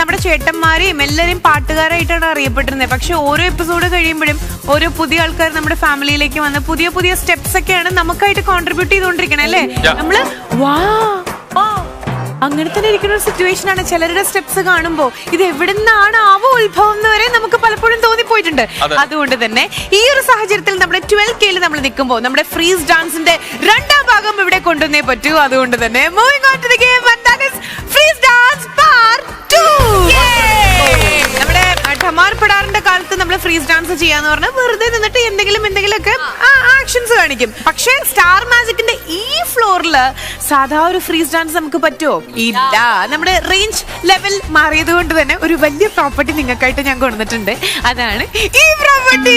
നമ്മുടെ ചേട്ടന്മാരെയും എല്ലാവരെയും പാട്ടുകാരായിട്ടാണ് അറിയപ്പെട്ടിരുന്നത്. പക്ഷെ ഓരോ എപ്പിസോഡ് കഴിയുമ്പോഴും ഓരോ പുതിയ ആൾക്കാർ നമ്മുടെ ഫാമിലിയിലേക്ക് വന്ന് പുതിയ പുതിയ സ്റ്റെപ്സ് ഒക്കെയാണ് നമുക്കായിട്ട് കോൺട്രിബ്യൂട്ട് ചെയ്തുകൊണ്ടിരിക്കണേ അല്ലേ? നമ്മൾ വാ അങ്ങനെ തന്നെ ഇരിക്കുന്ന ഒരു സിറ്റുവേഷൻ ആണ് ചിലരുടെ സ്റ്റെപ്സ് കാണുമ്പോൾ ഇത് എവിടെ നിന്നാണ് ആവോ ഉത്ഭവം എന്ന് വരെ നമുക്ക് പലപ്പോഴും തോന്നിപ്പോയിട്ടുണ്ട്. അതുകൊണ്ട് തന്നെ ഈ ഒരു സാഹചര്യത്തിൽ നമ്മുടെ ട്വൽവ് കെയിൽ നമ്മൾ നിൽക്കുമ്പോൾ നമ്മുടെ ഫ്രീസ് ഡാൻസിന്റെ രണ്ടാം ഭാഗം ഇവിടെ കൊണ്ടുവന്നേ പറ്റൂ. അതുകൊണ്ട് തന്നെ moving on to the game നമ്മുടെ ഠമാർ പടാറിന്റെ കാലത്ത് നമ്മൾ ഫ്രീസ് ഡാൻസ് ചെയ്യാന്ന് പറഞ്ഞാൽ വെറുതെ നിന്നിട്ട് എന്തെങ്കിലും എന്തെങ്കിലുമൊക്കെ ആക്ഷൻസ് കാണിക്കും. പക്ഷേ സ്റ്റാർ മാജിക്കിന്റെ ഈ ഫ്ലോറിൽ സാധാ ഒരു ഫ്രീസ് ഡാൻസ് നമുക്ക് പറ്റുമോ ഇല്ല. നമ്മുടെ റേഞ്ച് ലെവൽ മാറിയത് കൊണ്ട് തന്നെ ഒരു വലിയ പ്രോപ്പർട്ടി നിങ്ങൾക്കായിട്ട് ഞാൻ കൊണ്ടുവന്നിട്ടുണ്ട്. അതാണ് ഈ പ്രോപ്പർട്ടി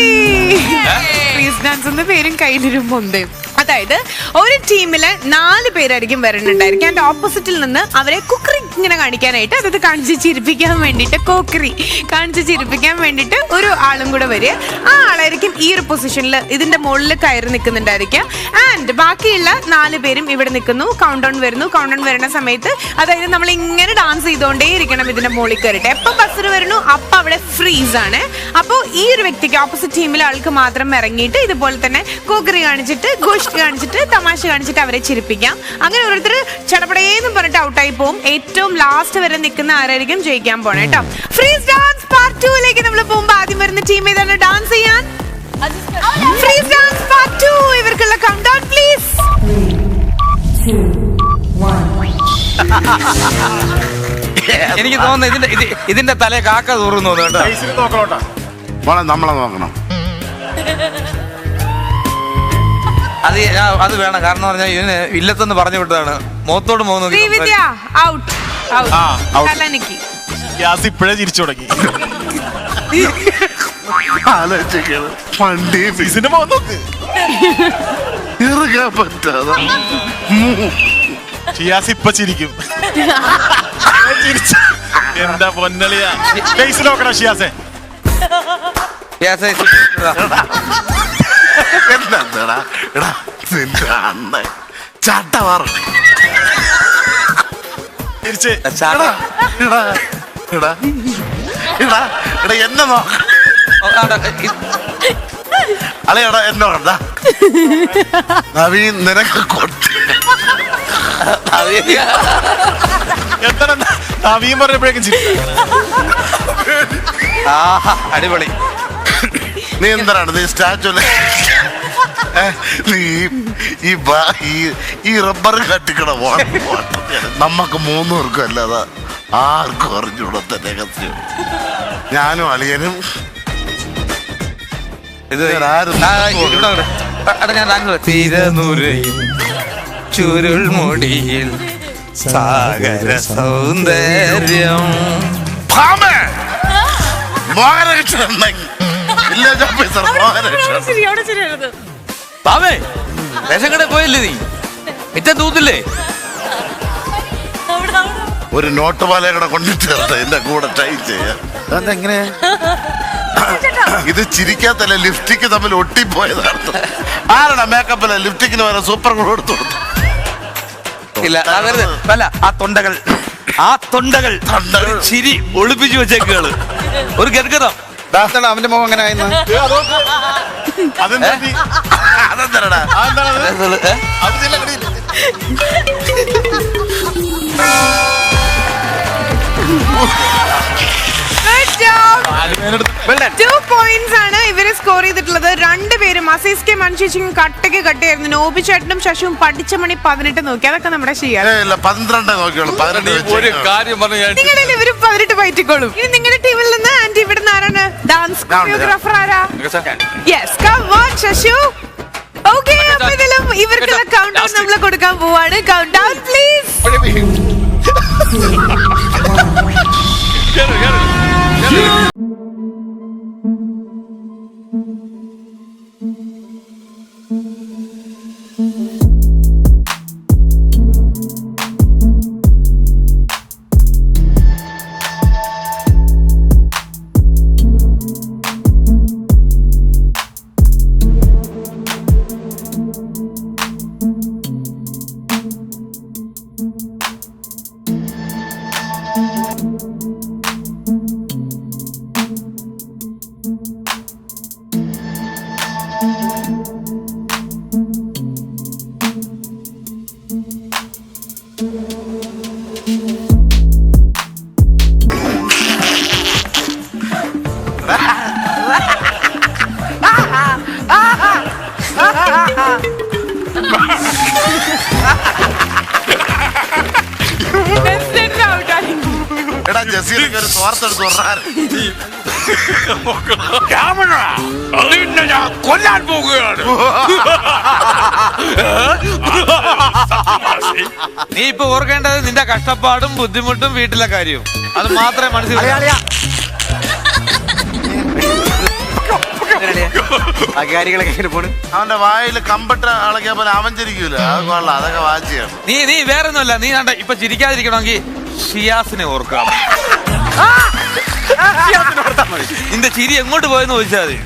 ഫ്രീസ് ഡാൻസ് എന്ന പേരും കയ്യിലൊരു മൊന്തയും അതായത് ഒരു ടീമിലെ നാല് പേരായിരിക്കും വരണുണ്ടായിരിക്കും. അതിന്റെ ഓപ്പോസിറ്റിൽ നിന്ന് അവരെ കുക്കറി ഇങ്ങനെ കാണിക്കാനായിട്ട് അതായത് കാണിച്ച് ചിരിപ്പിക്കാൻ വേണ്ടിയിട്ട് കോക്കറി കാണിച്ച് ചിരിപ്പിക്കാൻ വേണ്ടിയിട്ട് ഒരു ആളും കൂടെ വരിക. ആ ആളായിരിക്കും ഈ ഒരു പൊസിഷനിൽ ഇതിന്റെ മുകളിൽ കയറി നിൽക്കുന്നുണ്ടായിരിക്കും. ആൻഡ് ബാക്കിയുള്ള നാല് പേരും ഇവിടെ നിൽക്കുന്നു. കൗണ്ട് ഡൗൺ വരുന്നു. കൗണ്ട് ഡൗൺ വരുന്ന സമയത്ത് അതായത് നമ്മൾ ഇങ്ങനെ ഡാൻസ് ചെയ്തുകൊണ്ടേ ഇരിക്കണം ഇതിന്റെ മുകളിൽ കയറിയിട്ട്. എപ്പോൾ ബസ്സിൽ വരുന്നു? അപ്പം അവിടെ ഫ്രീസ് ആണ്. അപ്പോൾ ഈ ഒരു വ്യക്തിക്ക് ഓപ്പോസിറ്റ് ടീമിലെ ആൾക്ക് മാത്രം ഇറങ്ങിയിട്ട് ഇതുപോലെ തന്നെ കോക്കറി കാണിച്ചിട്ട് ഗോഷ്ടി കാണിച്ചിട്ട് തമാശ കാണിച്ചിട്ട് അവരെ ചിരിപ്പിക്കാം. അങ്ങനെ ഓരോരുത്തർ ചടപടേന്ന് പറഞ്ഞിട്ട് ഔട്ടായി പോകും ഏറ്റവും ലാസ്റ്റ് വരെ നിൽക്കുന്ന ആരായിരിക്കും ജയിക്കാൻ പോണേ കേട്ടോ ഫ്രീസ് ഡാൻസ് പാർട്ട് ടൂയിലേക്ക് നമ്മൾ പോകുമ്പോൾ ആദ്യം വരുന്ന ടീം ഏതാണ്? ഡാൻസ് ചെയ്യാൻ. ഫ്രീസ് ഡാൻസ് പാർട്ട് ടു ഇവർക്കുള്ള കൗണ്ട് ഡൗൺ പ്ലീസ് എനിക്ക് തോന്നുന്നു ഇതിന്റെ ഇതിന്റെ തലേ കാക്ക തൂറുന്നു തോന്നുന്നു കേട്ടോ. നമ്മളെ നോക്കണം. അത് ഞാൻ- അത് വേണം. കാരണം പറഞ്ഞാൽ ഇതിന് ഇല്ലത്തെന്ന് പറഞ്ഞു വിട്ടതാണ്. മുഖത്തോട് മുഖം നോക്കി ശ്രീവിദ്യ ഔട്ട് ആ, ഔട്ട് out. കലാനിക്ക് ഗ്യാസ് ഇപ്പോഴേ ചിരിച്ചു തുടങ്ങി. ആലോചിക്കണ് വണ്ടി ഫേസിന്റെ മുഖം നോക്ക് ഇറുകാൻ പറ്റാതെ. ഷിയാസ് ഇപ്പൊ ചിരിക്കും. ചിരിച്ചു. എന്താ പൊന്നളിയാ? ഫേസ് നോക്കണം ഷിയാസെ. ഗ്യാസ് എന്താ എടാ നിന്റെ ചട്ടവാറ എടാ എടാ എടാ. എടാ എടാ എന്നെ നോക്ക. അളയടാ എന്നെ നവീൻ നിനക്ക് കൊട്ടി എത്ര നവീൻ പറഞ്ഞപ്പോഴേക്കും അടിപൊളി. നീ എന്താണ് നീ സ്റ്റാച്ചു നീ ഈ ഈ- ഈ റബ്ബർ കട്ടിക്കണ നമ്മക്ക് മൂന്നുപേർക്കും അല്ലാതെ ആർക്കും അറിഞ്ഞൂടത്തെ രഹസ്യം. ഞാനും അളിയനും. ഇത്. തിരനുരയും ചുരുൾ മുടിയിൽ സാഗര സൗന്ദര്യം. ഭാമേ! മോഹനകൃഷ്ണൻ ഇല്ല മോഹനകൃഷ്ണൻ ബാബേ റേഷൻ കടയിൽ പോയില്ലേ നീ? മിറ്റം തൂത്തില്ലേ? ഒരു നോട്ട് പാലയും കൂടെ കൊണ്ടിട്ട് എന്റെ കൂടെ ട്രൈ ചെയ്യാൻ. അതെങ്ങനെ ഇത് ചിരിക്കാത്തല്ല ലിഫ്റ്റിക്ക് തമ്മിൽ ഒട്ടിപ്പോയതാണ് ആരുടെ മേക്കപ്പില്ല ലിപ്സ്റ്റിക്കിന് വരെ സൂപ്പർ കൂടെ കൊടുത്തു കൊടുത്തു ഇല്ല വെറുതെ. അല്ല ആ തൊണ്ടകൾ ആ തൊണ്ടകൾ ചിരി ഒളിപ്പിച്ചു വെച്ചേക്കുകൾ ഒരു ഗദ്ഗതം അവന്റെ മുഖം അങ്ങനെ ആയിരുന്നു അതെന്താ നീ- അതെന്തരടാ അതെന്താണത്? അത്. ടു പോയിന്റ്സ് ആണ് ഇവർ സ്കോർ ചെയ്തിട്ടുള്ളത്. രണ്ടുപേരും അസീസ് കെ മനുഷ്യച്ചും കട്ടയ്ക്ക് കട്ടയായിരുന്നു നോബി ചേട്ടനും ശശുവും പഠിച്ച മണി പതിനെട്ട് നോക്കി. അതൊക്കെ നമ്മുടെ ഇല്ല പന്ത്രണ്ട് നോക്കിയോളൂ ഒരു കാര്യം പറഞ്ഞു നിങ്ങളുടെ ഇവർ പതിനെട്ട് പയറ്റിക്കോളും. ഇനി നിങ്ങളുടെ ടീമിൽ നിന്ന് ആന്റി ഇവിടുന്ന് ആരാണ്? ഡാൻസ് കൊറിയോഗ്രാഫർ ആരാ? Yes come on Shashu. Okay അപ്പൊ ഇതിലും ഇവർക്കുള്ള കൗണ്ട് ഡൗൺ നമ്മൾ കൊടുക്കാൻ പോവാണ്. കൗണ്ട് ഡൗൺ പ്ലീസ് You ഒരു തോർത്തെടുത്ത് കൊല്ലാൻ പോകുകയാണ് നീ ഇപ്പൊ ഓർക്കേണ്ടത് നിന്റെ കഷ്ടപ്പാടും ബുദ്ധിമുട്ടും വീട്ടിലെ കാര്യവും. അത് മാത്രമേ മനസ്സിലായി എങ്ങനെ പോണ്. അവന്റെ വായിൽ കമ്പട്ട അളക്കിയ പോലെ അവൻ ചിരിക്കൂല. അത് കൊള്ളാം അതൊക്കെ വാച്ചിയാണ് നീ നീ വേറെ ഒന്നുമല്ല നീ കണ്ട ഇപ്പൊ ചിരിക്കാതിരിക്കണമെങ്കിൽ ഷിയാസിനെ ഓർക്കാം. നിന്റെ ചിരി എങ്ങോട്ട് പോയെന്ന് ചോദിച്ചാൽ മതി.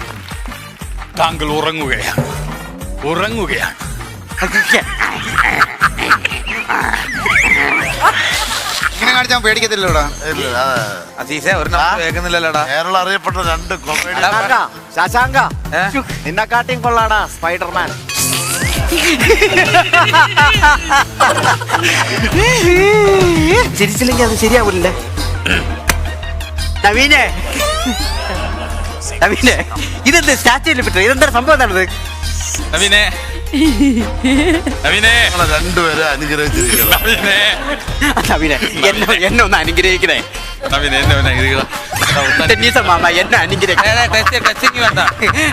താങ്കൾ ഉറങ്ങുകയാണ്. ഉറങ്ങുകയാണ്. ഇങ്ങനെ കാണിച്ചാൽ പേടിക്കത്തില്ലടാ. അസീസെ ഒരു നമ്മൾ കേൾക്കുന്നില്ലല്ലോടാ. കേരളം അറിയപ്പെട്ട രണ്ട് കൊമേഡി ശശാങ്ക? നിന്നെക്കാട്ടിയും കൊള്ളാടാ സ്പൈഡർമാൻ. ചിരിച്ചില്ലെങ്കിൽ അത് ശരിയാവില്ലേ നവീനെ നവീനെ ഇതെന്ത് സ്റ്റാച്ചുവിൽ പറ്റും ഇതെന്താ സംഭവം എന്താണത് നവീനെ നവീനെ രണ്ടുപേരെ എന്നെ എന്നെ ഒന്ന് അനുഗ്രഹിക്കണേ. നവീനെ എന്നെ ഒന്ന് അനുഗ്രഹിക്കണം. അനുഗ്രഹിക്കണേ ടച്ചിങ് വേണ്ട.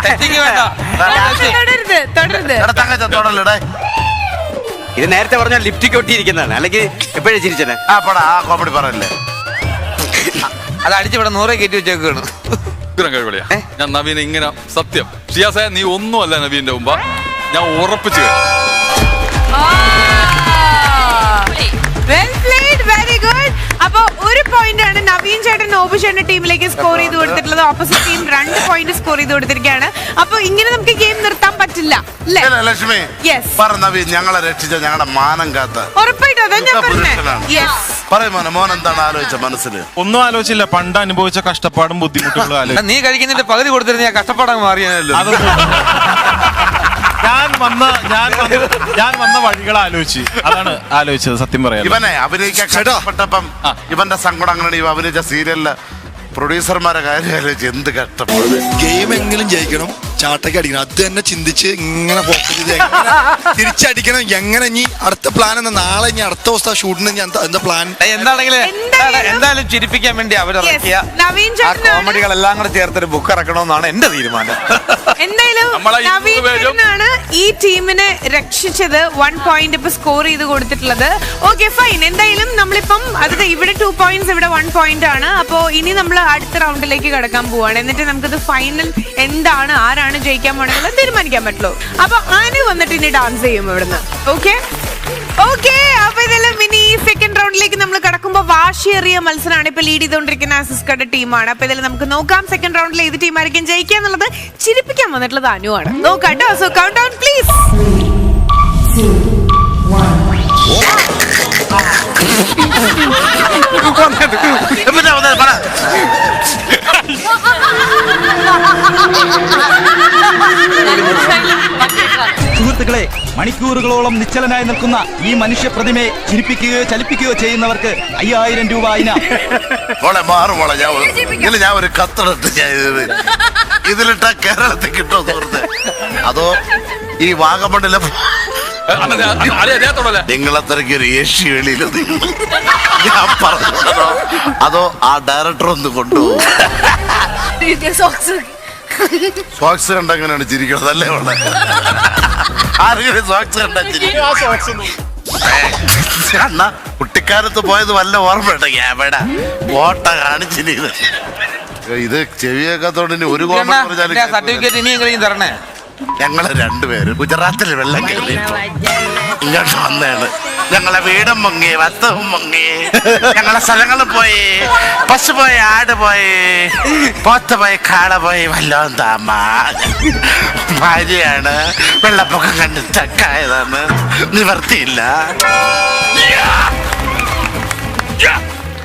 ടച്ചിങ് വേണ്ട. തുടരുത് തുടരുത്. എടാ തങ്കച്ച തൊടലിടേ ഇത് നേരത്തെ പറഞ്ഞ ലിപ്റ്റിക് ഒട്ടിയിരിക്കുന്നതാണ്. അല്ലെങ്കിൽ എപ്പോഴും ചിരിച്ചനെ. ആ പടാ ആ കോമഡി പറയല്ലേ. അത് അടിച്ചിവിടെ നൂറേ കയറ്റി വെച്ചേക്കാണ്. ഉഗ്രം കഴിവളിയാ. ഞാൻ നവീൻ ഇങ്ങനെ സത്യം. ഷിയാസെ നീ ഒന്നുമല്ല നവീന്റെ മുമ്പ്. ഞാൻ ഉറപ്പിച്ചു വെൽ ഒരു പോയിന്റ് ആണ് നവീൻ ചേട്ടൻ നോബു ചേട്ടൻ ടീമിലേക്ക് സ്കോർ ചെയ്ത് കൊടുത്തിട്ടുള്ളത്. ഓപ്പോസിറ്റ് ടീം രണ്ട് പോയിന്റ് സ്കോർ ചെയ്ത് കൊടുത്തിരിക്കുകയാണ്. അപ്പൊ ഇങ്ങനെ നമുക്ക് ഗെയിം നിർത്താൻ പറ്റില്ല അല്ലേ? ലക്ഷ്മി യെസ് പറ നവീൻ ഞങ്ങളെ രക്ഷിച്ച ഞങ്ങളുടെ മാനം കാത്ത. ഉറപ്പായിട്ടും അതാ ഞാൻ യെസ് പറയും മോനെ മോൻ എന്താണ് ആലോചിച്ച മനസ്സിൽ ഒന്നും ആലോചിച്ചില്ല. പണ്ട് അനുഭവിച്ച കഷ്ടപ്പാടും ബുദ്ധിമുട്ടുകളും ആലോചിച്ചു നീ കഴിക്കുന്നതിന്റെ പകുതി കൊടുത്തിരുന്ന ഞാൻ കഷ്ടപ്പാടങ്ങ് ഞാൻ വന്ന ഞാൻ വന്ന ഞാൻ വന്ന വഴികൾ ആലോചിച്ച്. അതാണ് ആലോചിച്ചത് സത്യം പറയാം ഇവനെ അഭിനയിക്കാൻ കഷ്ടപ്പെട്ടപ്പം ഇവന്റെ സങ്കടം അങ്ങനെ ഇവ അഭിനയിച്ച സീരിയലിൽ പ്രൊഡ്യൂസർമാരെ കാര്യം ആലോചിച്ച് എന്ത് കഷ്ടപ്പാട് ഗെയിം എങ്കിലും ജയിക്കണം. ചാട്ടയ്ക്ക് അടിക്കണം. അത് തന്നെ ചിന്തിച്ച് ഇങ്ങനെ ഫോക്കസ് ചെയ്ത് എങ്ങനെ തിരിച്ചടിക്കണം എങ്ങനെ ഇനി അടുത്ത പ്ലാൻ എന്താ നാളെ ഇനി അടുത്ത ദിവസം ഷൂട്ടിന് ഞാൻ എന്താ- എന്താ പ്ലാൻ എന്താണെങ്കിലും എന്തായാലും- എന്തായാലും ചിരിപ്പിക്കാൻ വേണ്ടി അവരിറക്കിയ Yes. നവീൻ ആ ചേട്ടനാണ്. കോമഡികളെല്ലാം കൂടെ ചേർത്തൊരു ബുക്ക് ഇറക്കണമെന്നാണ് എന്റെ തീരുമാനം. എന്തായാലും നമ്മളെ ഈ നവീൻ മൂന്ന് പേരും- ചേട്ടനാണ് ഈ ടീമിനെ രക്ഷിച്ചത് വൺ പോയിന്റ് ഇപ്പൊ സ്കോർ ചെയ്ത് കൊടുത്തിട്ടുള്ളത്. ഓക്കെ ഫൈൻ എന്തായാലും നമ്മളിപ്പം അത് ഇവിടെ ടു പോയിന്റ്സ് ഇവിടെ വൺ പോയിന്റ് ആണ്. അപ്പോ ഇനി നമ്മൾ അടുത്ത റൗണ്ടിലേക്ക് കടക്കാൻ പോവാണ്. എന്നിട്ട് നമുക്കത് ഫൈനൽ എന്താണ് ആരാണ് ജയിക്കാൻ പോണെന്നുള്ളത് തീരുമാനിക്കാൻ പറ്റുള്ളൂ. അപ്പൊ അനു വന്നിട്ട് ഇനി ഡാൻസ് ചെയ്യും ഇവിടുന്ന്. ഓക്കെ ഓക്കെ അപ്പൊ ഇതെല്ലാം ഇനി സെക്കൻഡ് റൗണ്ടിലേക്ക് നമ്മൾ കടക്കുമ്പോൾ വാശിയേറിയ മത്സരമാണ് ഇപ്പൊ ലീഡ് ചെയ്തുകൊണ്ടിരിക്കുന്ന ആസിസ്കയുടെ ടീമാണ്. അപ്പൊ ഇതിൽ നമുക്ക് നോക്കാം. സെക്കൻഡ് റൗണ്ടിൽ ഏത് ടീമായിരിക്കും ജയിക്കുക എന്നുള്ളത് ചിരിപ്പിക്കാൻ വന്നിട്ടുള്ളത് അനുവാണ് നോക്കാം കേട്ടോ സോ കൗണ്ട് ഡൗൺ പ്ലീസ് മണിക്കൂറുകളോളം നിശ്ചലനായി നിൽക്കുന്ന ഈ മനുഷ്യ പ്രതിമയെ ചിരിപ്പിക്കുകയോ ചലിപ്പിക്കുകയോ ചെയ്യുന്നവർക്ക് അയ്യായിരം രൂപ ഇന. മോളെ മാറും മോളെ ഞാൻ ഒരു- ഇതിൽ ഞാൻ ഒരു ഞാൻ ഇതിൽ ഇതിലിട്ട കേരളത്തിൽ കിട്ടുമോ സുഹൃത്തെ? അതോ ഈ വാഗമണ്ണിലെ അദ്ദേഹത്തോടല്ലേ നിങ്ങളത്രയ്ക്ക് ഒരു ഏഷ്യ വെളിയിൽ ഞാൻ പറഞ്ഞോ അതോ ആ ഡയറക്ടർ ഒന്ന് കൊണ്ടുപോകും. സോക്സ് കണ്ട എങ്ങനെയാണ് ചിരിക്കണത് അല്ലേ മോളെ ആരെങ്കിലും സോക്സ് കണ്ട അണ്ണാ കുട്ടിക്കാലത്ത് പോയത് വല്ല ഓർമ്മയുണ്ട്? ക്യാമറ ഓട്ട കാണിച്ചിനി ഇത്. ഇത് ചെവിയേക്കാത്തോണ്ട് ഇനി ഒരു കോമൺ പറഞ്ഞാലും സർട്ടിഫിക്കറ്റ് ഇനിയെങ്കിലും തരണേ. ഞങ്ങൾ രണ്ടുപേരും ഗുജറാത്തിൽ വെള്ളം കയറിയപ്പോ ഇങ്ങോട്ട് വന്നതാണ്. ഞങ്ങളെ വീടും മുങ്ങി വത്തവും മുങ്ങി. ഞങ്ങളെ സ്ഥലങ്ങളും പോയി. പശു പോയി ആട് പോയി. പോത്ത് പോയി കാട പോയി വല്ലോം താമ. ഭാര്യയാണ്. വെള്ളപ്പൊക്കം കണ്ട് ചക്കായതാണ് നിവർത്തിയില്ല.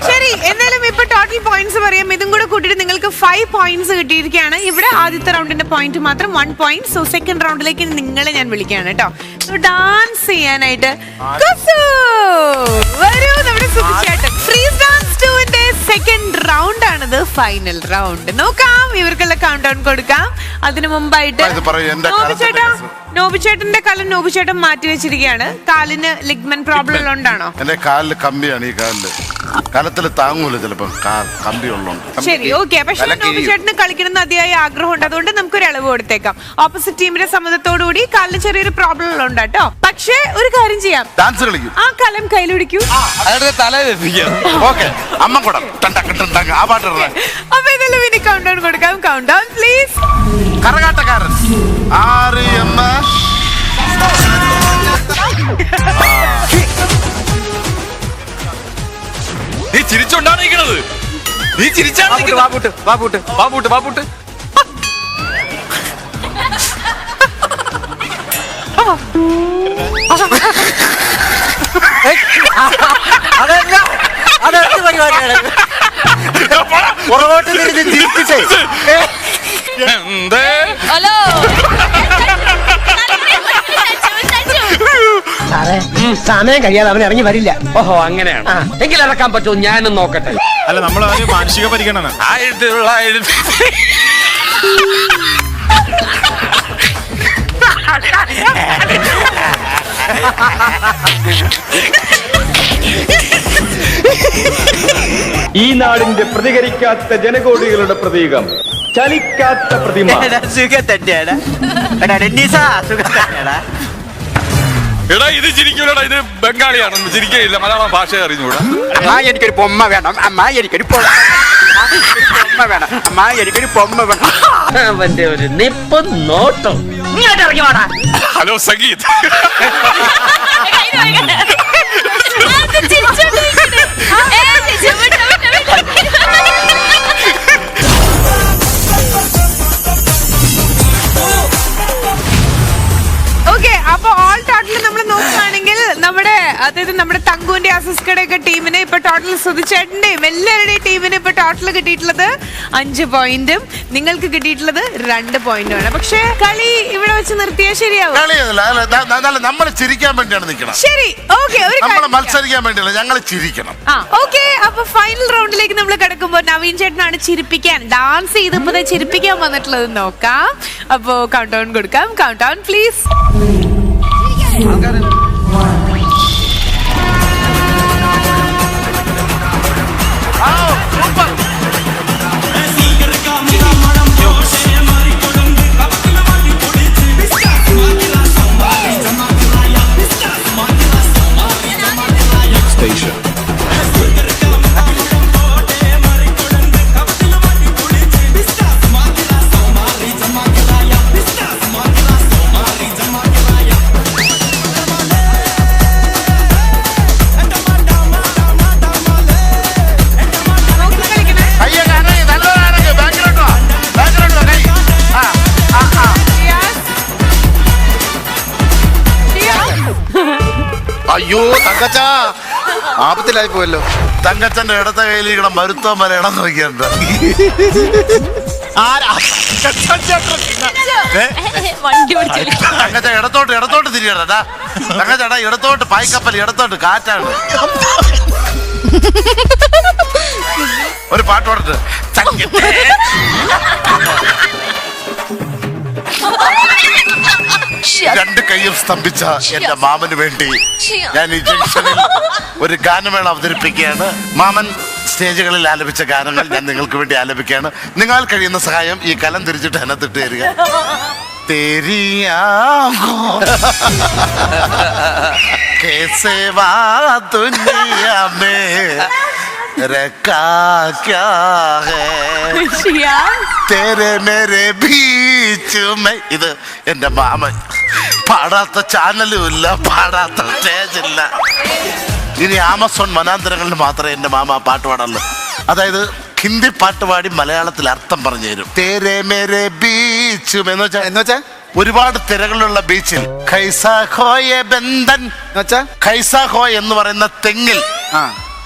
ശരി എന്നാലും ഇപ്പൊ ടോട്ടൽ പോയിന്റ്സ് പറയാം. ഇതും കൂടെ കൂട്ടിയിട്ട് നിങ്ങൾക്ക് ഫൈവ് പോയിന്റ്സ് കിട്ടിയിരിക്കുകയാണ്. ഇവിടെ ആദ്യത്തെ റൗണ്ടിന്റെ പോയിന്റ് മാത്രം വൺ പോയിന്റ് സോ സെക്കൻഡ് റൗണ്ടിലേക്ക് നിങ്ങളെ ഞാൻ വിളിക്കുകയാണ് കേട്ടോ. ഡാൻസ് ചെയ്യാനായിട്ട്. വരൂ നമ്മുടെ സുഖിച്ചേട്ടൻ ഫ്രീസ് ഡാൻസ് ടുവിന്റെ സെക്കൻഡ് റൗണ്ട് ആണിത്. ഫൈനൽ റൗണ്ട് നോക്കാം. ഇവർക്കുള്ള കൗണ്ട് ഡൗൺ കൊടുക്കാം. അതിനു മുമ്പായിട്ട് ഇത് പറയൂ, നോബി ചേട്ടാ കേസ്. നോബി ചേട്ടന്റെ കാലം നോബി ചേട്ടൻ മാറ്റി വെച്ചിരിക്കുകയാണ്. കാലിന് ലിഗ്മെന്റ് പ്രോബ്ലം ഉള്ളതുകൊണ്ടാണോ? എന്റെ കാലിൽ കമ്പിയാണ് ഈ കാലിൽ. കാലത്തിൽ താങ്ങൂല ചിലപ്പോ. കമ്പി ശരി ഓക്കെ പക്ഷെ നോബി ചേട്ടന് കളിക്കണം അതിയായ ആഗ്രഹമുണ്ട്. അതുകൊണ്ട് നമുക്ക് ഒരു ഇളവ് കൊടുത്തേക്കാം. ഓപ്പോസിറ്റ് ടീമിന്റെ സമ്മതത്തോടുകൂടി കാലിന് ചെറിയൊരു പ്രോബ്ലം ഉണ്ട് കേട്ടോ. പക്ഷേ ഒരു കാര്യം ചെയ്യാം. ഡാൻസ് കളിക്കും. ആ കലം കയ്യിലൊടിക്കൂ അയാളുടെ തല വെപ്പിക്കാം ഓക്കെ അമ്മ കൂടെ. ആ പാട്ട്. അപ്പൊ ഇതെല്ലാം ഇനി കൗണ്ട് ഡൗൺ കൊടുക്കാം. കൗണ്ട് ഡൗൺ പ്ലീസ് കറകാട്ടക്കാരൻ ആറ് എമ്മ നീ ചിരിച്ചോണ്ടാണ് നിൽക്കണത് നീ ചിരിച്ചാണ് ബാബൂട്ട് ബാബൂട്ട് ബാബൂട്ട് ബാബൂട്ട് അതല്ല അതെന്ത് പരിപാടിയാണ്. പുറകോട്ട് തിരിഞ്ഞ് ചിരിപ്പിച്ചേ എന്തേ? ഹലോ. സാറേ സമയം കഴിയാതെ അവൻ ഇറങ്ങി വരില്ല. ഓഹോ അങ്ങനെയാണ്. എങ്കിൽ ഇറക്കാൻ പറ്റുമോ? ഞാനും നോക്കട്ടെ. അല്ല നമ്മൾ ഒരു മാനസിക പരിഗണന. ആയിരത്തി തൊള്ളായിരത്തി ഈ നാടിന്റെ പ്രതികരിക്കാത്ത ജനകോടികളുടെ പ്രതീകം ചലിക്കാത്ത പ്രതിമ. സുഖം തന്നെയാണ് എടാ ഇത് ചിരിക്കൂലടാ ഇത് ബംഗാളിയാണ് ചിരിക്കയില്ല. മലയാളം ഭാഷ അറിഞ്ഞൂടാ അമ്മ എനിക്കൊരു പൊമ്മ വേണം. അമ്മ എനിക്കൊരു പൊമ്മ എനിക്കൊരു പൊമ്മ വേണം. അമ്മ എനിക്കൊരു പൊമ്മ വേണം. അവന്റെ ഒരു നിപ്പ് നോട്ടം. ഇങ്ങോട്ട് ഇറങ്ങി വാടാ. ഹലോ സംഗീത്. അതായത് നമ്മുടെ തങ്കുവിന്റെ അസിസ്കയുടെ ഒക്കെ ടീമിന് ഇപ്പൊ ടോട്ടൽ സുധിച്ചേട്ടന്റെയും എല്ലാവരുടെയും ടീമിന് ഇപ്പൊ ടോട്ടൽ കിട്ടിയിട്ടുള്ളത് അഞ്ച് പോയിന്റും നിങ്ങൾക്ക് കിട്ടിയിട്ടുള്ളത് രണ്ട് പോയിന്റുമാണ് പക്ഷെ കളി ഇവിടെ വെച്ച് നിർത്തിയാൽ ശരിയാവും. കളിയല്ല നമ്മൾ ചിരിക്കാൻ വേണ്ടിയാണ് നിൽക്കണം ശരി ഓക്കെ ഒരു നമ്മൾ മത്സരിക്കാൻ വേണ്ടിയല്ല ഞങ്ങൾ ചിരിക്കണം. ആ ഓക്കെ അപ്പൊ ഫൈനൽ റൗണ്ടിലേക്ക് നമ്മൾ കിടക്കുമ്പോൾ നവീൻ ചേട്ടനാണ് ചിരിപ്പിക്കാൻ. ഡാൻസ് ചെയ്തപ്പോ ചിരിപ്പിക്കാൻ വന്നിട്ടുള്ളത് നോക്കാം. അപ്പോ കൗണ്ട് ഡൗൺ കൊടുക്കാം. കൗണ്ട് ഡൗൺ പ്ലീസ് നോക്കി ആപത്തിലായി പോയല്ലോ. തങ്കച്ചന്റെ ഇടത്തെ കയ്യിലിരിക്കണം മരുത്തോ മലയിടം നോക്കിയുണ്ട് തങ്കച്ച ഇടത്തോട്ട് ഇടത്തോട്ട് തിരിയടാ തങ്കച്ചേട്ടാ ഇടത്തോട്ട് പായ്ക്കപ്പൽ ഇടത്തോട്ട് കാറ്റാണ്. ഒരു പാട്ട് പാടിട്ട്. രണ്ട് കൈയും സ്തംഭിച്ച എന്റെ മാമന് വേണ്ടി ഞാൻ ഈ ജംഗ്ഷനിൽ ഒരു ഗാനമേള അവതരിപ്പിക്കുകയാണ് മാമൻ സ്റ്റേജുകളിൽ ആലപിച്ച ഗാനങ്ങൾ ഞാൻ നിങ്ങൾക്ക് വേണ്ടി ആലപിക്കുകയാണ് നിങ്ങൾ കഴിയുന്ന സഹായം ഈ കലം തിരിച്ചിട്ട് അതിനകത്തിട്ട് തരിക तेरी आंखों कैसे बात दुनिया में रखा क्या है तेरे मेरे बीच में ഇത് എന്റെ മാമൻ പാടാത്ത ചാനലും ഇല്ല പാടാത്ത സ്റ്റേജ് ഇല്ല ഇനി ആമസോൺ മനാന്തരങ്ങളിൽ മാത്രമേ എന്റെ മാമ ആ പാട്ട് പാടുള്ളൂ അതായത് ഹിന്ദി പാട്ട് പാടി മലയാളത്തിൽ അർത്ഥം പറഞ്ഞു തരും തേരെ മേരെ ബീച്ചും എന്ന് വെച്ചാൽ എന്ന് വെച്ചാൽ ഒരുപാട് തിരകളുള്ള ബീച്ചിൽ ഖൈസാ ഖോയെ ബന്ധൻ ഖൈസാ ഖോ എന്ന് പറയുന്ന തെങ്ങിൽ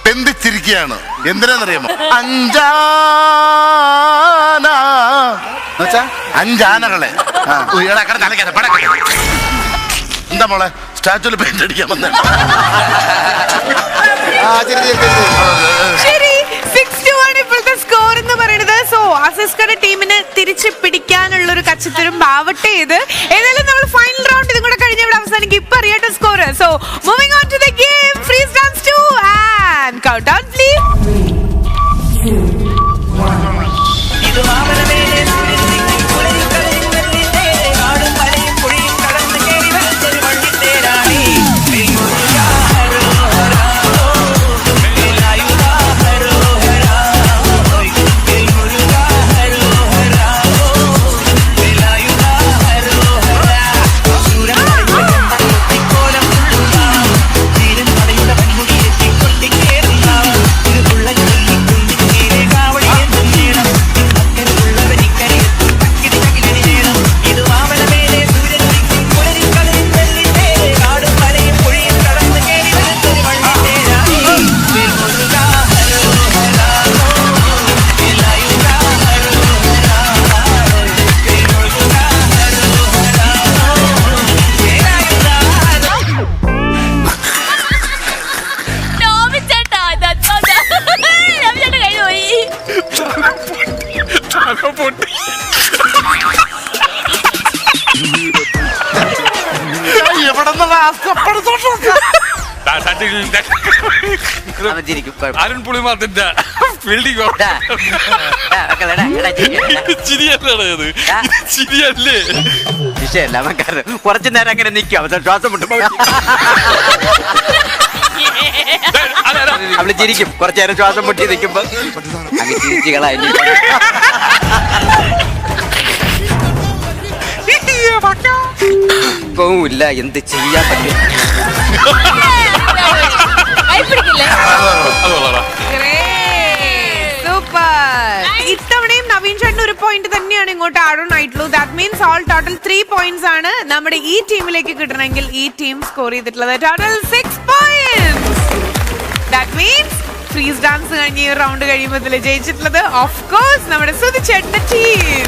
പെന്തിച്ചിരിക്കുകയാണ് എന്തിനാന്നറിയാമോ അഞ്ചാനാ. അഞ്ചാനകളെ. എന്താ മോളെ? സ്റ്റാച്ചുവിൽ പെയിന്റ് അടിക്കാൻ വന്നേ. ശരി സിക്സ് ടു ആണ് ഇപ്പോഴത്തെ സ്കോർ എന്ന് പറയുന്നത്. സോ അസിസ്കയുടെ ടീമിന് തിരിച്ചു പിടിക്കാനുള്ള ഒരു കച്ചത്തരം ആവട്ടെ ഇത്. ഏതായാലും നമ്മൾ ഫൈനൽ റൗണ്ട് ഇതും കൂടെ കഴിഞ്ഞ ഇവിടെ അവസാനിക്കും. ഇപ്പൊ അറിയാത്ത score so moving on to the game free dance two Arun പുളിമാത്തിന്റെ building. ചിരിയല്ലേ? അവൻ കാരണം കുറച്ചു നേരം അങ്ങനെ നിൽക്കും. അവൻ ശ്വാസം അവൾ ചിരിക്കും. കുറച്ചു നേരം ശ്വാസം മുട്ടി നിൽക്കുമ്പോ അങ്ങനെ ചിരിച്ചുകളായി പോവില്ല എന്ത് ചെയ്യാൻ പറ്റും? ഇത്തവണയും നവീൻ ചേട്ടൻ ഒരു പോയിന്റ് തന്നെയാണ് ഇങ്ങോട്ട് ആഡ് ആയിട്ടുള്ളൂ that means all total three points ആണ് നമ്മുടെ ഈ ടീമിലേക്ക് കിട്ടണമെങ്കിൽ ഈ ടീം സ്കോർ ചെയ്തിട്ടുള്ളത്. Total six points that means freeze dance കഴിഞ്ഞ് ഈ റൗണ്ട് കഴിയുമ്പോൾ ജയിച്ചിട്ടുള്ളത്. ഓഫ് കോഴ്സ് നമ്മുടെ സുധി ചേട്ടന്റെ ടീം